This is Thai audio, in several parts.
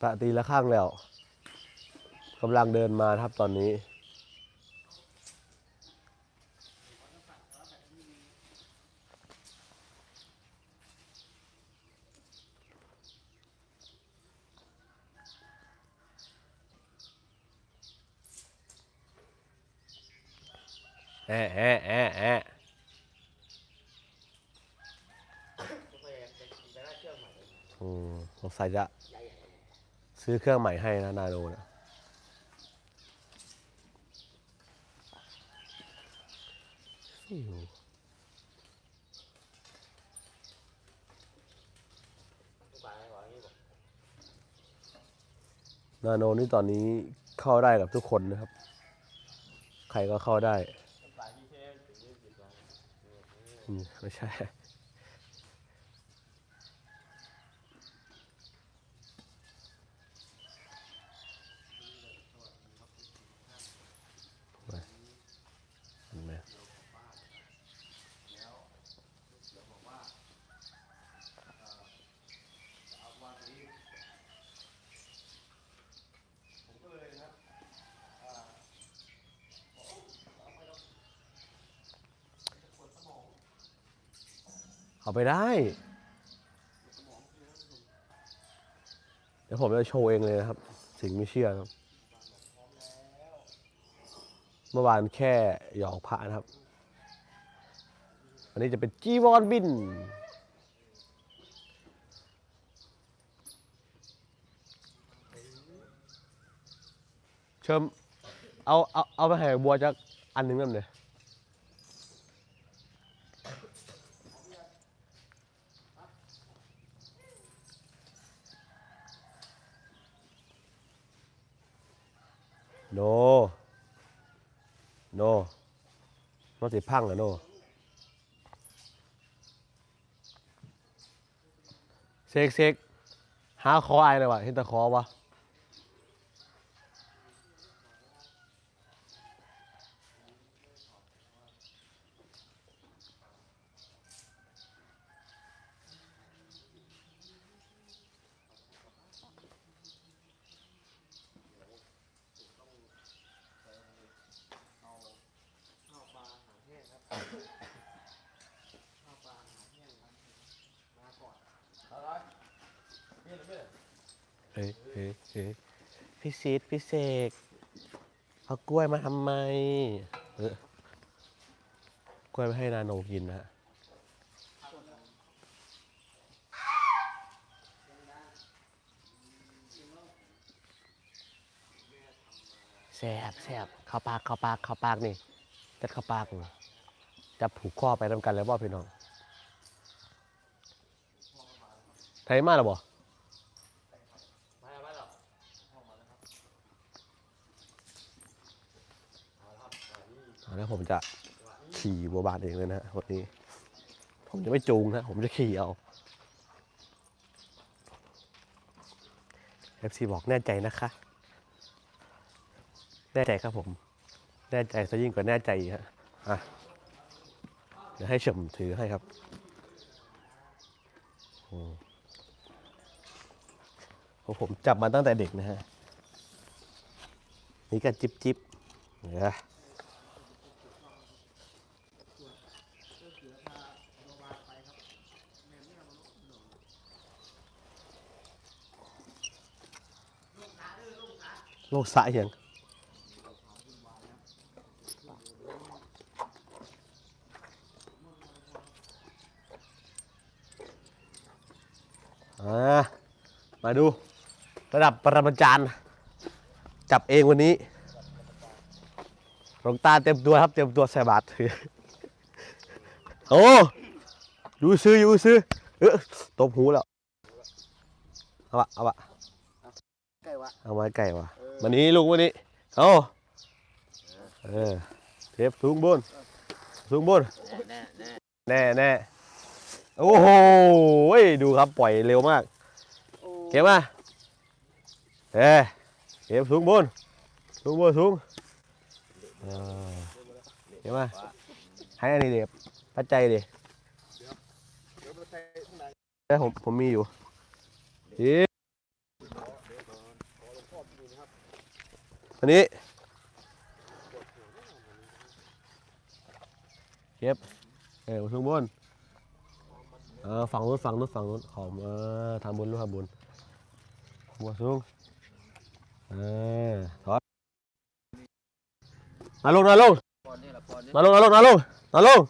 ตะตีละข้างแล้วกำลังเดินมาครับตอนนี้ แอะแอะแอะแอะอืมสงสัยจะ ซื้อเครื่องใหม่ให้นะนาโนนะนาโนนี่ตอนนี้เข้าได้กับทุกคนนะครับ ใครก็เข้าได้ ไม่ใช่ เห็นไหม เอาไปได้ เดี๋ยวผมจะโชว์เองเลยนะครับ สิ่งไม่เชื่อครับ เมื่อวานแค่หยอกพระนะครับ อันนี้จะเป็นจีวอนบินเชิมเอาเอาเอาไปให้บัวจากอันหนึ่งนั่นเลย โน โน มันสิพังเหรอโน เซกเซกหาคอไอเลยวะเห็นแตะคอวะเฮ้ยเฮ้ยเฮ้ย พี่ซีดพี่เสกเอากล้วยมาทำไมกล้วยไปให้นาโนกินนะฮะแสบแสบเข้าปากเข้าปากเข้าปากนี่จะเข้าปากจะผูกข้อไปทำกันแล้วบ่พี่น้องไทยมาแล้วบ่ แล้วผมจะขี่บัวบานเองเลยนะวันนี้ ผมจะไม่จูงนะ ผมจะขี่เอา FC บอกแน่ใจนะคะ แน่ใจครับผม แน่ใจซะยิ่งกว่าแน่ใจฮะอะเดี๋ยวให้เฉมถือให้ครับอืมผมจับมาตั้งแต่เด็กนะฮะ นี่ก็จิบจิบเนี่ย ลกสะยังอ่ามาดูระดับปรมาจารย์ จับเองวันนี้หลวงตาเต็มตัวครับ เต็มตัวใส่บาตรโอ้ดูซื้ออยู่ซื้อเออตบหูแล้ว เอาวะเอาวะใกล้วะเอาไม้ไก่วะ วันนี้ลุงวันนี้เอาเออเทปสูงบน สูงบนแน่แน่แน่โอ้โหดูครับปล่อยเร็วมาก เก็บมาเอ้เก็บสูงบน สูงบนสูงเก็บมาให้อันนี้เด็บปัจจัยดิแต่ผมผมมีอยู่เอ๊ะ อันนี้เก็บเออข้างบนเออฝั่งนู้นฝั่งนู้นฝั่งนู้นขอมเออทำบุญลูกทำบุญหัวสูงเออถอดมาลงมาลงปอนนี่ละปอนนี่มาลงมาลงมาลงมาลง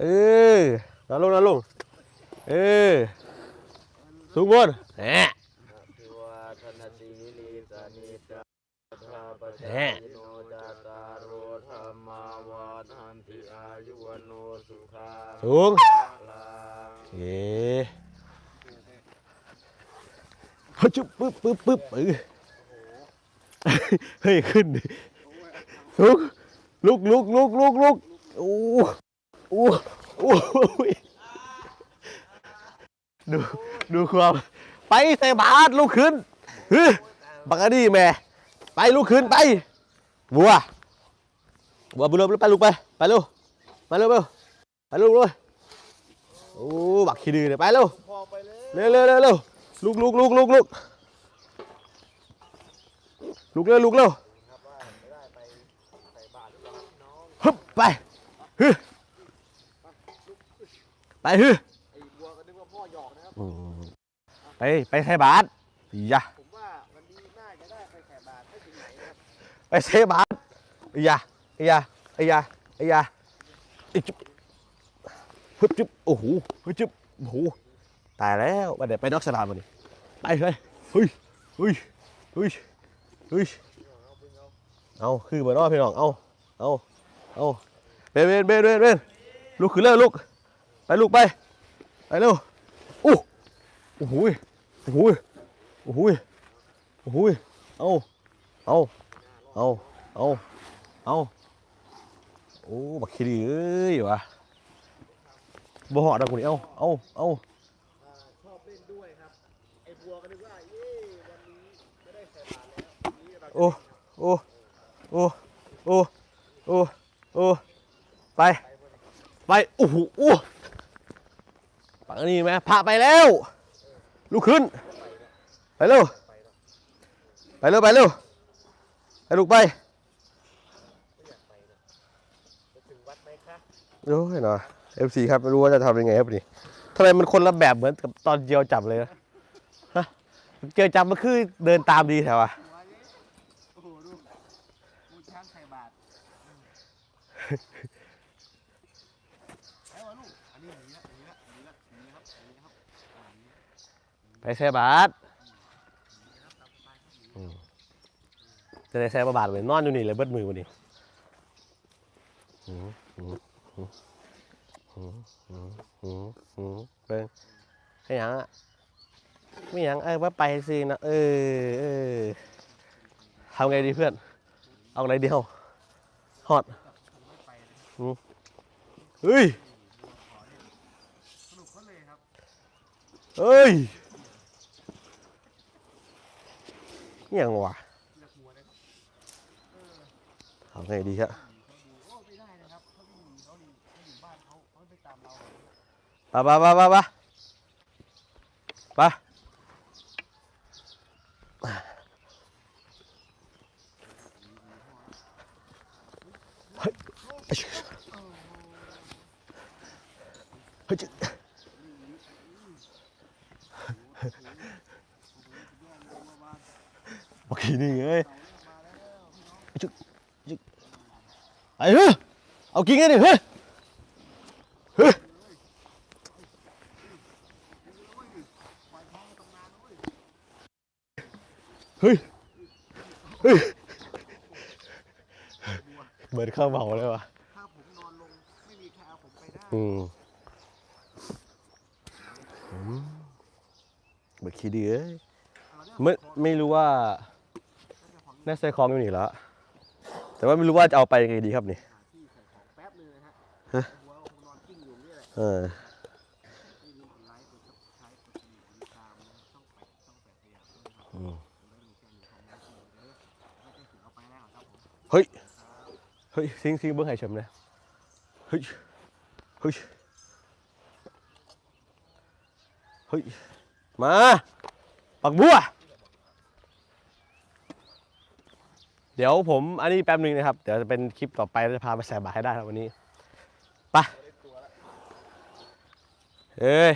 เออมาลงมาลงเออสูงบนแหม ทิวาธนสีลีสานิจาทาปชาโนจาตารุธรรมาวาทันติอายุวโนสุขาสูงเอ๊ะเฮ้ยจุ๊บปึ๊บปึ๊บปึ๊บเออเฮ้ยขึ้นลุกลุกลุกลุกลุกลุกโอ้โอ้โอ้ดูดูความไปใส่บาสลุกขึ้นเฮ้ยบักกะดีแม่ ไปลูกคืนไปบัวบัวบุรุษไปลูกไปไปลูกไปลูกไปลูกเลยโอ้บักขี้ดื้อเยไปลูกเร็วเร็วเร็วเร็วลูกลูกลูกลูกลูกลูกเร็วลูกเร็วฮึบไปฮึไปฮึไปไปใส่บาตรย่า ไปใส่บาตรอยาอยาอยาอยาอีจุ๊บฮึบจุ๊บโอ้โหฮึบจุ๊บโอ้โหตายแล้วมาเดี๋ยวไปนอกสนามมาดิไปเฮ้ยเฮ้ยเฮ้ยเฮ้ยเฮ้ยเอาคือบ่เนอพี่น้องเอาเอาเอาเบนเบนเบนเบนเบนลุกขึ้นเร็วลุกไปลุกไปไปเร็วอู้โอ้โหโอ้โหโอ้โหโอ้โหเอาเอา เอาเอาเอาโอ้บักขี้ดีเอ้ยวะบ่หอดอะกูนี่เอาเอาเอาชอบเล่นด้วยครับไอ้บัวก็นึกว่าเย้วันนี้ไม่ได้ใส่บาตรแล้วนี้เราโอ้โอ้โอ้โอ้โอ้โอ้ไป ไปโอ้โหโอ้ปังนี่ไหมพาไปแล้วลุกขึ้น ไปเร็วไปเร็วไปเร็ว ไปลุกไปจะถึงวัดไหมคะโอ้ยเนาะเอฟซีครับไม่รู้ว่าจะทำยังไงครับนี่ทำไมมันคนละแบบเหมือนกับตอนเจียวจับเลยนะฮะเจียวจับมันคือเดินตามดีแถวอะว่าเย้โอ้โหดูดูช้างใส่บาตรแล้วลูกอันนี้หนีละหนีละหนีละหนีครับหนีครับหนีไปแซ่บาทอืม จะได้แซ่บาทเลยนอนอยู่นี่เลยเบิดมือวันนี้เบิ่งไอ้ยังอะไม่ยังเออว่าไปสินะเออเออทำไงดีเพื่อน เอาอะไรเดียวฮอดเฮ้ยเขาเลยครับเอ้ยนี่ยังวะ ครับ ทำไงดีครับ โอ้ไม่ได้นะครับเขาวิ่งหนีเขาหนีเขาอยู่บ้านเขาเขาไม่ตามเรา ไปไปไปไปไปไปเฮ้ยเฮ้ยเฮ้ยโอเคนี่ไงจุ๊กจุ๊ก ไอ้เฮ้ยเอากินไงดิเฮ้ยเฮ้ยเฮ้ยเฮ้ยเหมือนข้าวเมาเลยวะถ้าผมนอนลงไม่มีใครเอาผมไปได้อืมอืมเบิดขี้ดีเอ้ยไม่ไม่รู้ว่าแน่ใส่คอมอยู่นี่แล้ว แต่ว่าไม่รู้ว่าจะเอาไปยังไงดีครับนี่ที่ใส่ของแป๊บนึงนะฮะหัวคงนอนกิ้งอยู่นี่แหละเออไม่ลืมกดไลค์กดซับสไครต์กดติดตามนะต้องไปต้องไปขยับด้วยนะครับอืมไม่มีแค่หนึ่งทิ้งเอาไปแล้วครับผมเฮ้ย เฮ้ยซิงซิงเบิ้งไห้เฉมเลยเฮ้ย เฮ้ย เฮ้ย มา ปักบัว เดี๋ยวผมอันนี้แป๊บนึงนะครับ เดี๋ยวจะเป็นคลิปต่อไปเราจะพาไปใส่บาตรให้ได้ครับวันนี้ไปเอ้ย